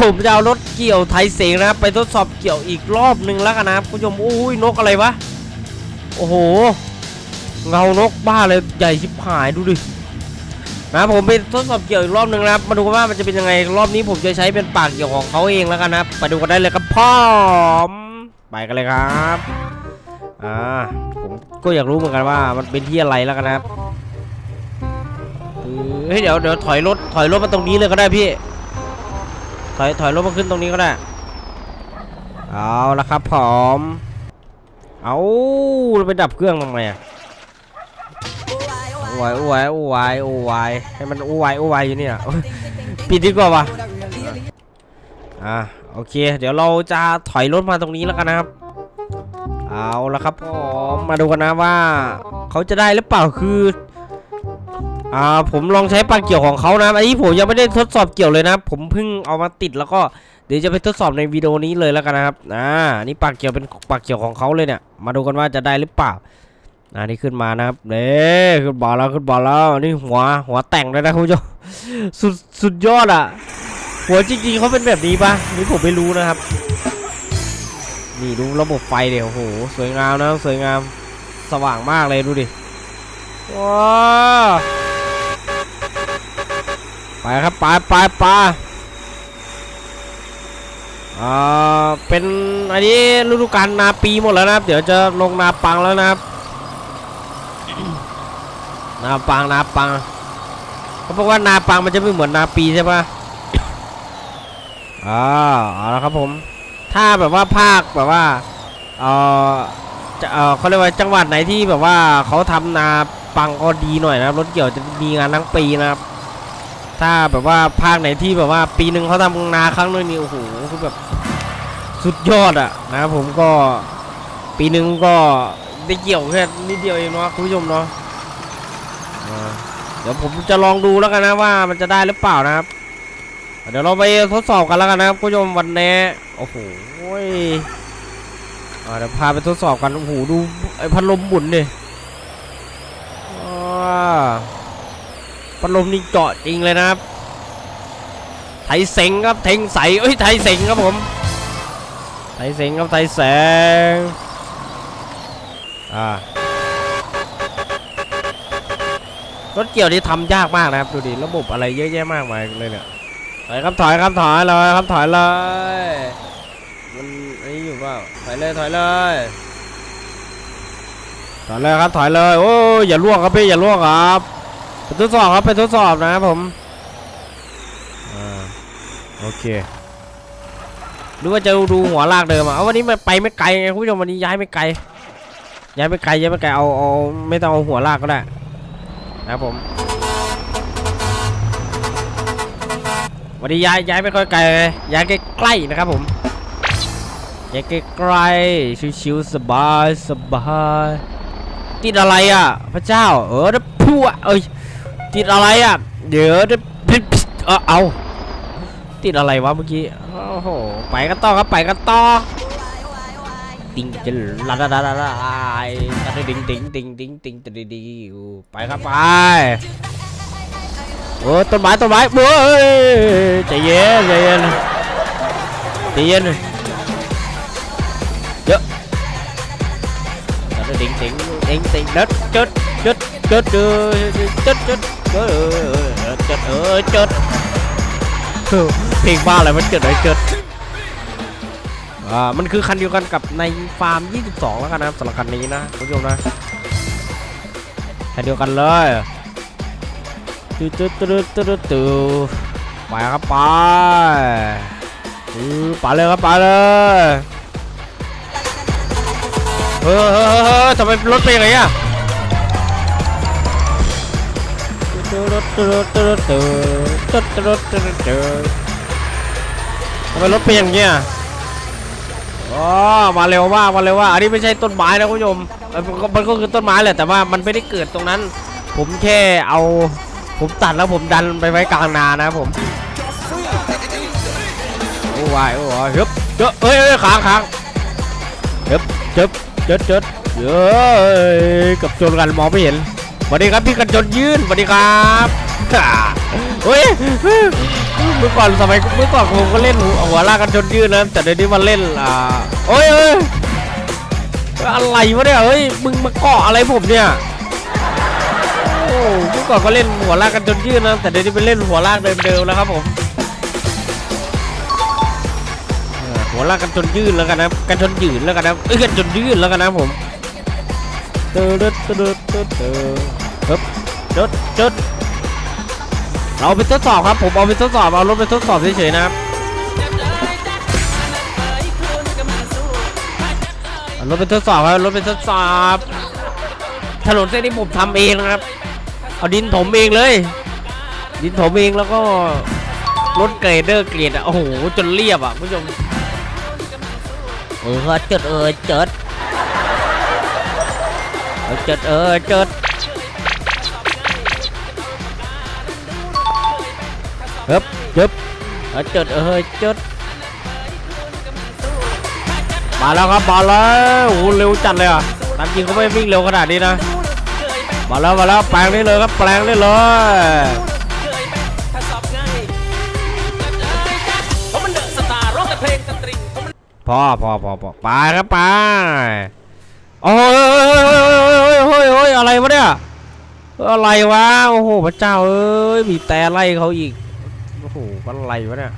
ผมจะเอารถเกี่ยวไทยเสงนะครับไปทดสอบเกี่ยวอีกรอบหนึ่งแล้วกันนะครับคุณผู้ชมอุ้ยนกอะไรวะโอ้โหเงานกบ้าเลยใหญ่ชิบหายดูดินะผมไปทดสอบเกี่ยวอีกรอบหนึ่งนะครับมาดูกันว่ามันจะเป็นยังไงรอบนี้ผมจะใช้เป็นปากเกี่ยวของเขาเองแล้วกันนะครับไปดูกันได้เลยครับพ่อมไปกันเลยครับอ่าผมก็อยากรู้เหมือนกันว่ามันเป็นที่อะไรแล้วกันนะครับเฮ้ยเดี๋ยวเดี๋ยวถอยรถถอยรถมาตรงนี้เลยก็ได้พี่ ถอยถอยรถมาขึ้นตรงนี้ก็ได้ เอาละครับผม เอาแล้วไปดับเครื่องทำไมอะอู้วายอู้วายอู้วายอู้วายให้มันอู้วายอู้วายอยู่เนี่ยปิดดีกว่าวะอ่าโอเค เดี๋ยวเราจะถอยรถมาตรงนี้แล้วกันนะครับ เอาละครับผมมาดูกันนะว่า เขาจะได้หรือเปล่าคือ อ่าผมลองใช้ปากเกี่ยวของเขานะอันนี้ผมยังไม่ได้ทดสอบเกี่ยวเลยนะ ผมเพิ่งเอามาติดแล้วก็เดี๋ยวจะไปทดสอบในวิดีโอนี้เลยแล้วกันนะครับอ่านี่ปากเกี่ยวเป็นปากเกี่ยวของเขาเลยเนี่ย มาดูกันว่าจะได้หรือเปล่าอ่านี่ขึ้นมานะครับเด้ขึ้นบอลแล้วขึ้นบอลแล้วนี่หัวหัวแต่งเลยนะคุณผู้ชมสุดสุดยอดอะ หัวจริงๆเขาเป็นแบบนี้ปะนี่ผมไม่รู้นะครับ นี่ดูระบบไฟเดี๋ยวโอ้โหสวยงามนะสวยงามสว่างมากเลยดูดิว้า ไปครับไปไปไปอ่าเป็นอันนี้ฤดูกาลนาปีหมดแล้วนะครับ เดี๋ยวจะลงนาปังแล้วนะครับ นาปังนาปังเขาบอกว่านาปังมันจะไม่เหมือนนาปีใช่ปะอ่าเอาละครับผม ถ้าแบบว่าภาคแบบว่าเออจะเออเขาเรียกว่าจังหวัดไหนที่แบบว่าเขาทำนาปังก็ดีหน่อยนะครับรถเกี่ยวจะมีงานทั้งปีนะครับ ถ้าแบบว่าภาคไหนที่แบบว่าปีหนึ่งเขาทำนาครั้งนึงนี่โอ้โหคือแบบสุดยอดอะนะครับผมก็ปีหนึ่งก็ได้เกี่ยวแค่นิดเดียวเองเนาะคุณผู้ชมเนาะเดี๋ยวผมจะลองดูแล้วกันนะว่ามันจะได้หรือเปล่านะครับ เดี๋ยวเราไปทดสอบกันแล้วกันนะครับคุณผู้ชมวันนี้โอ้โหเดี๋ยวพาไปทดสอบกันโอ้โหดูไอ้พัดลมหมุนดิอ่า พัดลมนี่เจาะจริงเลยนะครับ ไทยเสงครับเทงใสเอ้ยไทยเสงครับผม ไทยเสงครับไทยแสงอ่ารถเกี่ยวนี่ทำยากมากนะครับ ดูดิระบบอะไรเยอะแยะมากมายเลยเนี่ยถอยครับถอยครับถอยเลยครับถอยเลยมันไอ้นี่อยู่เปล่าถอยเลยถอยเลยถอยเลยครับถอยเลยโอ้ยอย่าล่วงครับพี่อย่าล่วงครับ ไปทดสอบครับไปทดสอบนะครับผมอ่าโอเคหรือว่าจะดูหัวลากเดิมอะเอาวันนี้มันไปไม่ไกลไงคุณผู้ชมวันนี้ย้ายไม่ไกล ย้ายไม่ไกลย้ายไม่ไกลเอาเอาไม่ต้องเอาหัวลากก็ได้นะครับผมวันนี้ย้ายย้ายไม่ค่อยไกลเลยย้ายใกล้ๆนะครับผมย้ายใกล้ๆชิวๆสบายสบายติดอะไรอะพระเจ้าเออ พั่วเอ้ยติดอะไรอะ เดี๋ยวเดี๋ยวพิษเอาติดอะไรวะเมื่อกี้ โอ้โห ไปกันต่อครับ ไปกันต่อ ติงจะลาลาลาลาลาติงติงติงติงติงติงติงไปครับไปโอ้ต้นไม้ต้นไม้เบ้ยใจเย็นใจเย็นใจเย็นเยอะติงติงติงติง đất chết chết chết chết chết chết chết chết เออ chết เพลงบ้าอะไรมันเกิดอะไรเกิดอ่ามันคือคันเดียวกันกับในฟาร์ม 22 แล้วกันนะครับสำหรับคันนี้นะคุณผู้ชมนะคันเดียวกันเลยตึ๊ดตึ๊ดตึ๊ดตึ๊ดตึ๊ดไปครับไปไปเลยครับไปเลยเฮ้ยทำไมรถเป็นอย่างอะ ทำไมรถเป็นอย่างนี้อะอ๋อมาเร็วมามาเร็วมาอันนี้ไม่ใช่ต้นไม้นะคุณผู้ชมมันก็คือต้นไม้แหละแต่ว่ามันไม่ได้เกิดตรงนั้น ผมแค่เอา ผมตัดแล้วผมดันไปไว้กลางนานะผมโอ้วายโอ้ยฮึบเจอะเอ้ยเอ้ยค้างค้างเฮึบเจ็บเจ็บเจ็บเย้ยกับชนกันมองไม่เห็น สวัสดีครับพี่กันชนยืนสวัสดีครับฮ่าเฮ้ยเมื่อก่อนสมัยเมื่อก่อนผมก็เล่นหัวลากกันจนยืดนะแต่เดี๋ยวนี้มาเล่นอ่าโอ้ยเอ้ยอะไรวะเนี่ยเฮ้ยมึงมาเกาะอะไรผมเนี่ยโอ้เมื่อก่อนก็เล่นหัวลากกันจนยืดนะแต่เดี๋ยวนี้ไปเล่นหัวลากเดิมๆแล้วครับผมหัวลากกันจนยืดแล้วกันนะกันจนยืดแล้วกันนะเอ้ยกันจนยืดแล้วกันนะผม ติร์ดเติร์ดติร์ดติร์ดติร์ดเติร์ดเติร์ดเราไปทดสอบครับ ผมเอาไปทดสอบ เอารถไปทดสอบเฉยๆนะครับรถไปทดสอบครับรถไปทดสอบ ถนนเส้นนี้ผมทำเองนะครับ เอาดินถมเองเลย ดินถมเองแล้วก็รถเกรเดอร์เกรดอะ โอ้โห จนเรียบอะคุณผู้ชมเออเจิดเออเจิด เออเจิดเออเจิดฮึบยึบเออจุดเออเจุดมาแล้วครับมาแล้วโอ้โหเร็วจัดเลยอะตามจริงเขาไม่วิ่งเร็วขนาดนี้นะมาแล้วมาแล้วแปลงได้เลยครับแปลงได้เลยพราะมันเดอะสตาร์ร้องแต่เพลงสตริงเพราะมันพอพอพอพอไปครับไป โอ้ยโอ้ยโอ้ยโอ้ยโอ้ยอะไรวะเนี่ยอะไรวะโอ้โหพระเจ้าเอ้ยมีแต่ไล่เขาอีกโอ้โหอะไรวะเนี่ย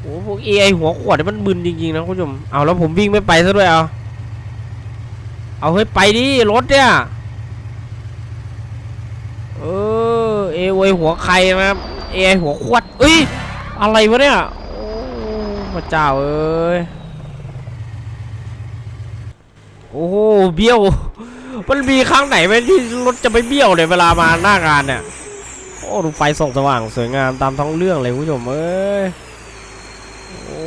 โอ้โหพวกเอไอหัวขวดมันมึนจริงๆนะคุณผู้ชมเอาแล้วผมวิ่งไม่ไปซะด้วยเอาเอาเฮ้ยไปดิรถเนี่ยเออเอไอหัวใครนะครับเอไอหัวขวดเอ้ยอะไรวะเนี่ยโอ้พระเจ้าเอ้ย โอ้โหเบี้ยว มันมีครั้งไหนไหมที่รถจะไม่เบี้ยวเนี่ยเวลามาหน้างานเนี่ย โอ้ดูไฟส่องสว่างสวยงามตามท้องเรื่องเลยคุณผู้ชมเอ้ย โอ้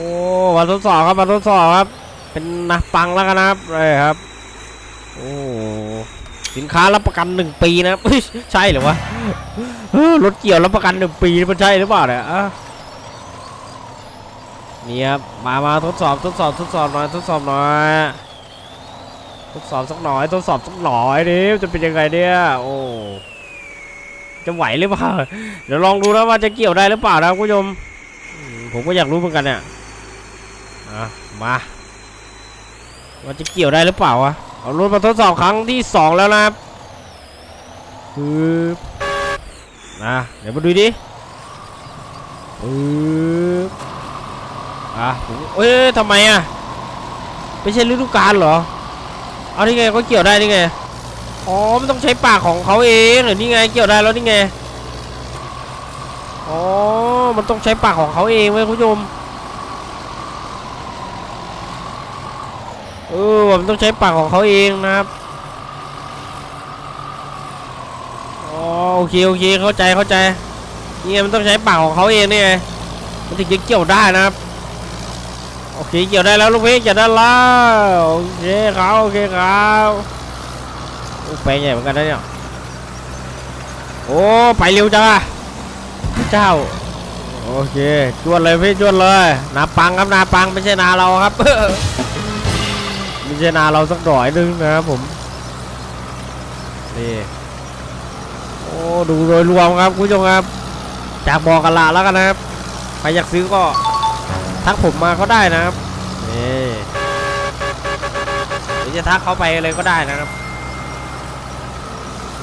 มาทดสอบครับมาทดสอบครับ เป็นนะปังแล้วกันนะครับเลยครับ โอ้สินค้ารับประกันหนึ่งปีนะใช่หรือวะรถเกี่ยวรับประกันหนึ่งปีมันใช่หรือเปล่าเนี่ยอะนี่ครับมามาทดสอบทดสอบทดสอบหน่อยทดสอบหน่อย ทดสอบสักหน่อยทดสอบสักหน่อยดิจะเป็นยังไงเนี่ยโอ้จะไหวหรือเปล่าเดี๋ยวลองดูนะว่าจะเกี่ยวได้หรือเปล่านะคุณผู้ชมผมก็อยากรู้เหมือนกันเนี่ยอะมาว่าจะเกี่ยวได้หรือเปล่าวะเอารถมาทดสอบครั้งที่สองแล้วนะครับปึ๊บนะเดี๋ยวมาดูดิปึ๊บอะเอ้ยทำไมอะไม่ใช่ฤดูกาลเหรอ เอานี่ไงก็เกี่ยวได้นี่ไง อ๋อมันต้องใช้ปากของเขาเองเหรือนี่ไงเกี่ยวได้แล้วนี่ไง อ๋อ มันต้องใช้ปากของเขาเองเว้ยคุณผู้ชม เออมันต้องใช้ปากของเขาเองนะครับ อ๋อโอเคโอเคเข้าใจเข้าใจนี่ไงมันต้องใช้ปากของเขาเองนี่ไง มันถึงจะเกี่ยวได้นะครับ โอเคเกี่ยวได้แล้วลูกพี่เกี่ยวได้แล้วโอเคครับโอเคครับโอ้ไปใหญ่เหมือนกันนะเนี่ยโอ้ไปเร็วจังอะพระเจ้าโอเคจวดเลยพี่จวดเลยนาปังครับนาปังไม่ใช่นาเราครับไม่ใช่นาเราสักหน่อยนึงนะครับผมนี่โอ้ดูโดยรวมครับคุณผู้ชมครับจากบอกกันละแล้วกันนะครับใครอยากซื้อก็ ทักผมมาก็ได้นะครับนี่หรือจะทักเขาไปเลยก็ได้นะครับ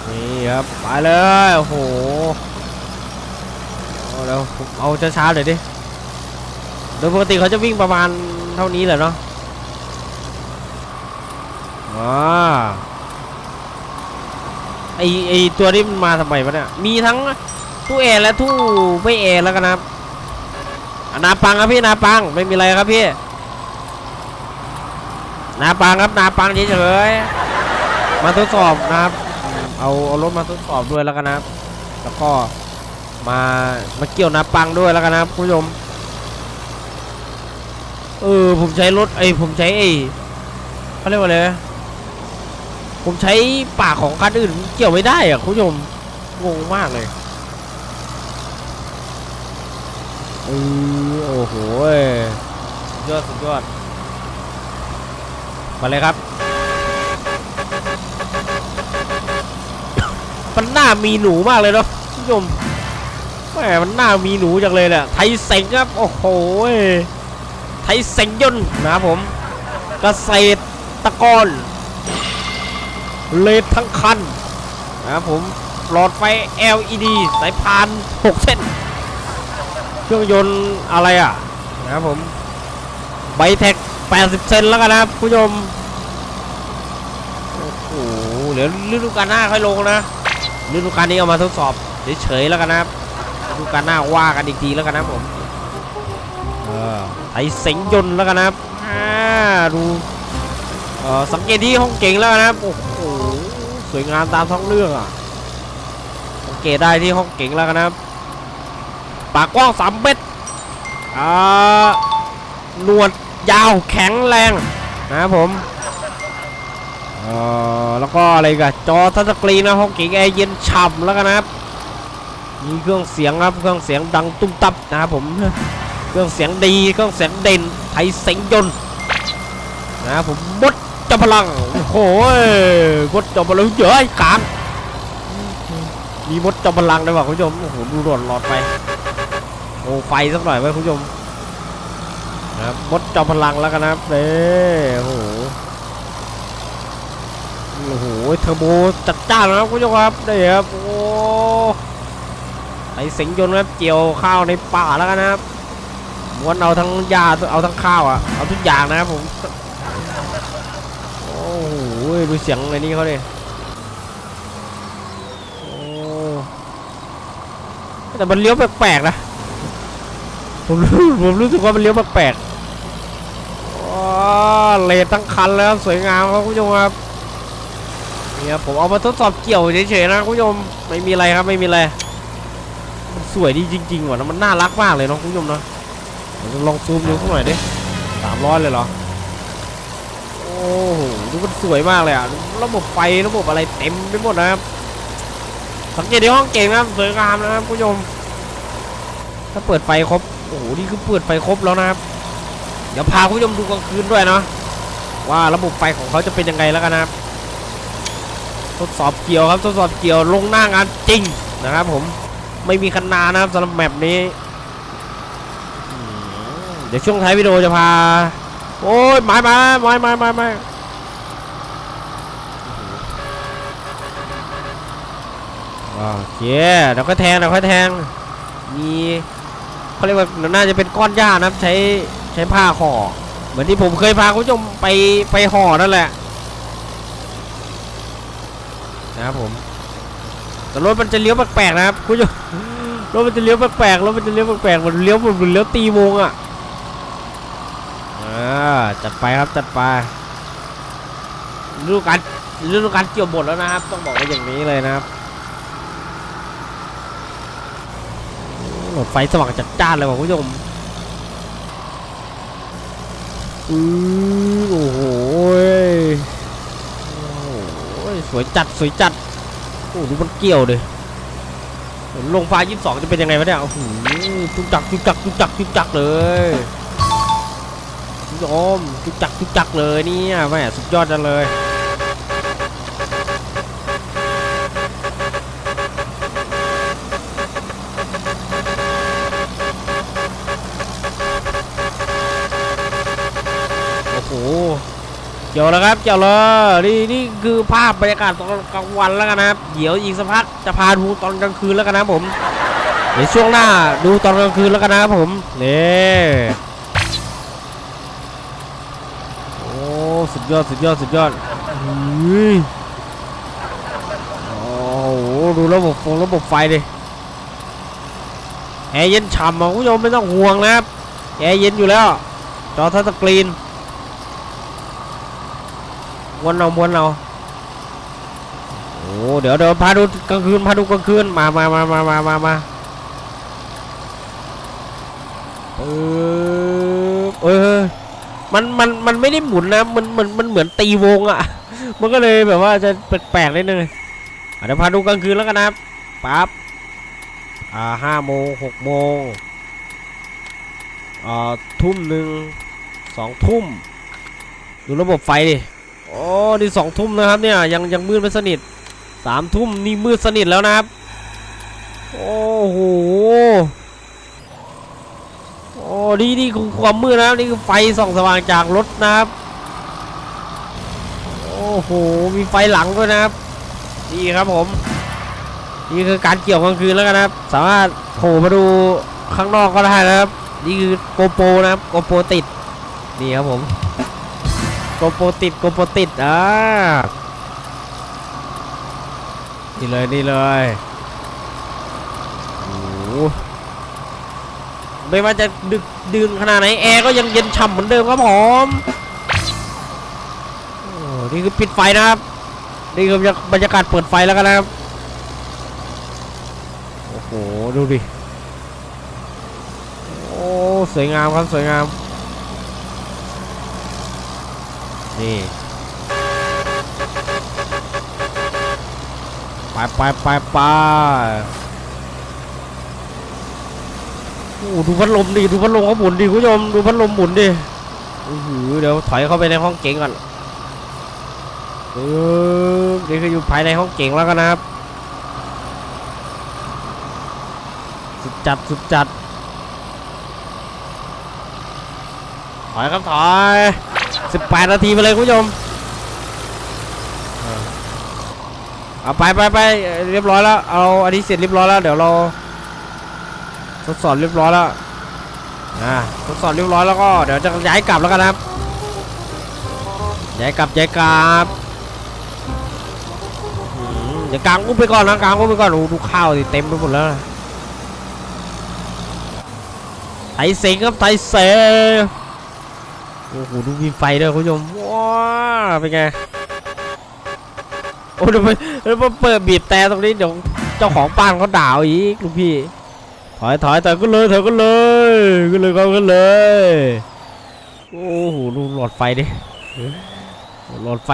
นี่ครับไปเลยโอ้โหเอาแล้วเอาช้าๆเลยดิโดยปกติเขาจะวิ่งประมาณเท่านี้แหละเนาะอ่าไอไอตัวนี้มันมาทำไมวะเนี่ยมีทั้งตู้แอร์และตู้ไม่แอร์แล้วกันนะครับอะ นาปังครับพี่นาปังไม่มีอะไรครับพี่นาปังครับนาปังเฉยๆมาทดสอบนะครับ เอาเอารถมาทดสอบด้วยแล้วกันนะครับ แล้วก็มามาเกี่ยวนาปังด้วยแล้วกันนะครับคุณผู้ชมเออผมใช้รถไอ้ผมใช้ไอ้เขาเรียกว่าอะไรผมใช้ปากของคันอื่นเกี่ยวไม่ได้อะคุณผู้ชมงงมากเลย เออโอ้โหยอดสุดยอด มาเลยครับ มันหน่ามีหนูมากเลยเนาะคุณผู้ชมแหมมันหน่ามีหนูจังเลยแหละไทยเซ็งครับ โอ้โหไทยเซ็งยนนะครับผมเกษตรกรเลดทั้งคันนะครับผมหลอดไฟ LED สายพาน 6 เส้น เครื่องยนต์อะไรอะนะครับผมไบเทค80 เซนแล้วกันนะครับผู้ชมโอ้โหเดี๋ยวฤดูกาลหน้าค่อยลงนะฤดูกาลนี้เอามาทดสอบเฉยๆแล้วกันนะครับฤดูกาลหน้าว่ากันอีกทีแล้วกันนะผมเออไทยเสงยนต์แล้วกันนะครับอ่าดูเออสังเกตที่ห้องเก่งแล้วกันนะครับโอ้โหสวยงามตามท้องเรื่องอะสังเกตได้ที่ห้องเก่งแล้วกันนะครับ ปากกว้างสามเมตรอ่าหนวดยาวแข็งแรงนะครับผมเอ่อแล้วก็อะไรกันจอทัชสกรีนนะห้องเก๋งแอร์เย็นฉ่ำแล้วกันนะครับมีเครื่องเสียงครับเครื่องเสียงดังตุ้มตับนะครับผมเครื่องเสียงดีเครื่องเสียงเด่นไทยเสียงยนต์นะครับผมมดจอมพลังโอ้โหมดจอมพลังเยอะไอ้ขางมีมดจอมพลังด้วยว่ะคุณผู้ชมโอ้โหดูหลอดหลอดไฟ โอ้ไฟสักหน่อยไว้คุณผู้ชมนะครับมดจอมพลังแล้วกันนะครับเด้โอ้โหโอ้โหเทอร์โบจัดจ้านนะครับคุณผู้ชมครับนี่ครับโอ้ไอสิงยนต์ครับเกี่ยวข้าวในป่าแล้วกันนะครับม้วนเอาทั้งหญ้าเอาทั้งข้าวอะเอาทุกอย่างนะครับผมโอ้โหดูเสียงในนี้เขาดิโอ้แต่มันเลี้ยวแปลกๆนะ ผมรู้ผมรู้สึกว่ามันเลี้ยวแปลกๆอ๋อเลดทั้งคันแล้วสวยงามครับคุณผู้ชมครับเนี่ยผมเอามาทดสอบเกี่ยวเฉยๆนะคุณผู้ชมไม่มีอะไรครับไม่มีอะไรมันสวยดีจริงๆว่ะนะมันน่ารักมากเลยเนาะคุณผู้ชมเนาะเดี๋ยวลองซูมดูสักหน่อยดิสามร้อยเลยเหรอโอ้โหดูมันสวยมากเลยอะระบบไฟระบบอะไรเต็มไปหมดนะครับสังเกตในห้องเก่งนะครับสวยงามนะครับคุณผู้ชมถ้าเปิดไฟครบ โอ้โห นี่คือเปิดไฟครบแล้วนะครับ เดี๋ยวพาคุณผู้ชมดูกลางคืนด้วยเนาะว่าระบบไฟของเขาจะเป็นยังไงแล้วกันนะครับ ทดสอบเกี่ยวครับ ทดสอบเกี่ยวลงหน้างานจริงนะครับ ผมไม่มีคันนานะครับสำหรับแมปนี้ เดี๋ยวช่วงท้ายวิดีโอจะพา โอ้ยไม้ไม้ไม้ไม้ไม้ไม้โอเคเดี๋ยวก็แทงเดี๋ยวก็แทงมี เขาเรียกว่าน่าจะเป็นก้อนหญ้านะครับใช้ใช้ผ้าห่อเหมือนที่ผมเคยพาคุณผู้ชมไปไปห่อนั่นแหละนะครับผมแต่รถมันจะเลี้ยวแปลกๆนะครับคุณผู้ชมรถมันจะเลี้ยวแปลกๆรถมันจะเลี้ยวแปลกๆมันเลี้ยวมันเลี้ยวตีวงอะอ่าจัดไปครับจัดไปฤดูกาลฤดูกาลเกี่ยวหมดแล้วนะครับ ต้องบอกว่าอย่างนี้เลยนะครับ รถไฟสว่างจัดจ้านเลยว่ะคุณผู้ชมอือโอ้โหโอ้โหสวยจัดสวยจัดโอ้ดูมันเกี่ยวเลยลงฟ้ายี่สิบสองจะเป็นยังไงวะเนี่ยโอ้โหจุกจักจุกจักจุกจักจุกจักเลยคุณผู้ชมจุกจักจุกจักเลยเนี่ยแม่สุดยอดจังเลย เกี่ยวแล้วครับเกี่ยวเลยนี่นี่คือภาพบรรยากาศตอนกลางวันแล้วกันนะครับเดี๋ยวอีกสักพักจะพาดูตอนกลางคืนแล้วกันนะผมเดี๋ยวช่วงหน้าดูตอนกลางคืนแล้วกันนะครับผมนี่โอ้สุดยอดสุดยอดสุดยอดอุ้ยโอ้โหดูระบบฟงระบบไฟดิแอร์เย็นฉ่ำอะคุณผู้ชมไม่ต้องห่วงนะครับแอร์เย็นอยู่แล้วจอทัชสกรีน วนเอาวนเอาโอ้เดี๋ยวเดี๋ยวพาดูกลางคืนพาดูกลางคืนมามามามามามามาเออเออมันมันมันไม่ได้หมุนนะมันมันมันเหมือนตีวงอะ มันก็เลยแบบว่าจะแปลกๆนิดนึงอ่เดี๋ยวพาดูกลางคืนแล้วกันนะครับปั๊บอ่าห้าโมงหกโมงอ่าทุ่มหนึ่งสองทุ่มดูระบบไฟดิ โอ้นี่สองทุ่มนะครับเนี่ยยังยังมืดไม่สนิทสามทุ่มนี่มืดสนิทแล้วนะครับ โอ้โหโอ้นี่นี่คือความมืดนะครับนี่คือไฟส่องสว่างจากรถนะครับโอ้โหมีไฟหลังด้วยนะครับนี่ครับผมนี่คือการเกี่ยวกลางคืนแล้วกันนะครับ สามารถโผล่มาดูข้างนอกก็ได้นะครับ นี่คือโกโปรนะครับโกโปรติดนี่ครับผม โกโปรติดโกโปรติดอ่านี่เลยนี่เลยโอ้โหไม่ว่าจะดึกดื่นขนาดไหนแอร์ก็ยังเย็นฉ่ำเหมือนเดิมครับผมโอ้นี่คือปิดไฟนะครับนี่คือบรรยากาศเปิดไฟแล้วกันนะครับโอ้โหดูดิโอ้สวยงามครับสวยงาม นี่ไปไปไปไปโอ้ดูพัดลมดิดูพัดลมเขาหมุนดิคุณผู้ชมดูพัดลมหมุนดิโอ้โหเดี๋ยวถอยเข้าไปในห้องเก๋งก่อนเออนี่คืออยู่ภายในห้องเก๋งแล้วกันนะครับ สุดจัดสุดจัดถอยครับถอย 18 นาทีไปเลยคุณผู้ชมเอาไปไปไปเรียบร้อยแล้วเอาอันนี้เสร็จเรียบร้อยแล้วเดี๋ยวเราทดสอบเรียบร้อยแล้วอ่าทดสอบเรียบร้อยแล้วก็เดี๋ยวจะย้ายกลับแล้วกันนะครับย้ายกลับย้ายกลับอืมเดี๋ยวกางอุ้มไปก่อนนะกางอุ้มไปก่อนโอ้ดูข้าวสิเต็มไปหมดแล้วไทยเซ็งครับไทยเซ็ง โอ้โหดูมีไฟด้วยคุณผู้ชมว้าเป็นไงโอ้ดี๋ยวไปเดี๋ยวมาเปิดบีบแต่ตรงนี้เดี๋ยวเจ้าของบ้านเขาด่าอาอีกลูกพี่ ถอยถอยถอยก็เลยถอยก็เลยก็เลยก็ก็เลย โอ้โหดูหลอดไฟดิหลอดไฟ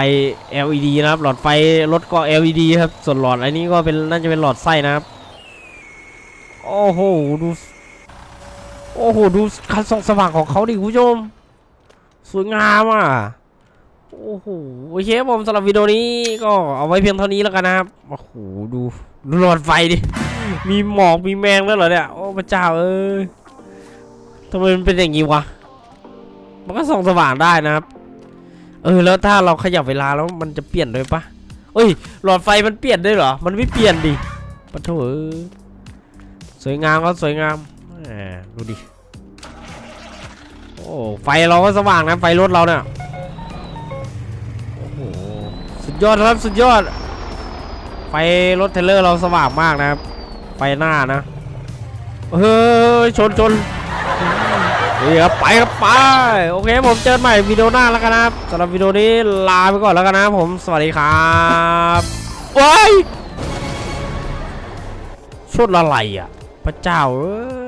LED นะครับ หลอดไฟรถก็ LED ครับ ส่วนหลอดอันนี้ก็เป็นน่าจะเป็นหลอดไส้นะครับ โอ้โหดู โอ้โหดูคันส่องสว่างของเขาดิคุณผู้ชม สวยงามอะ โอ้โหโอเคผมสำหรับวิดีโอนี้ก็เอาไว้เพียงเท่านี้แล้วกันนะครับ โอ้โหดูดูหลอดไฟดิ มีหมอกมีแมงแล้วเหรอเนี่ย โอ้พระเจ้าเอ้ยทำไมมันเป็นอย่างนี้วะ มันก็ส่องสว่างได้นะครับ เออแล้วถ้าเราขยับเวลาแล้วมันจะเปลี่ยนด้วยปะเอ้ย หลอดไฟมันเปลี่ยนได้เหรอ มันไม่เปลี่ยนดิปะโถเอ้ยสวยงามครับสวยงามแหมดูดิ อ้ไฟเราก็สว่างนะไฟรถเราเนี่ยโอ้โหสุดยอดครับสุดยอด ไฟรถเทเลอร์เราสว่างมากนะครับไฟหน้านะเฮ้ยชนชนนี่ครับไปครับไปโอเคผมเจอใหม่วิดีโอหน้าแล้วกันนะครับสำหรับวิดีโอนี้ลาไปก่อนแล้วกันนะผมสวัสดีครับว้ายชนอะไรอะพระเจ้าเอ้ย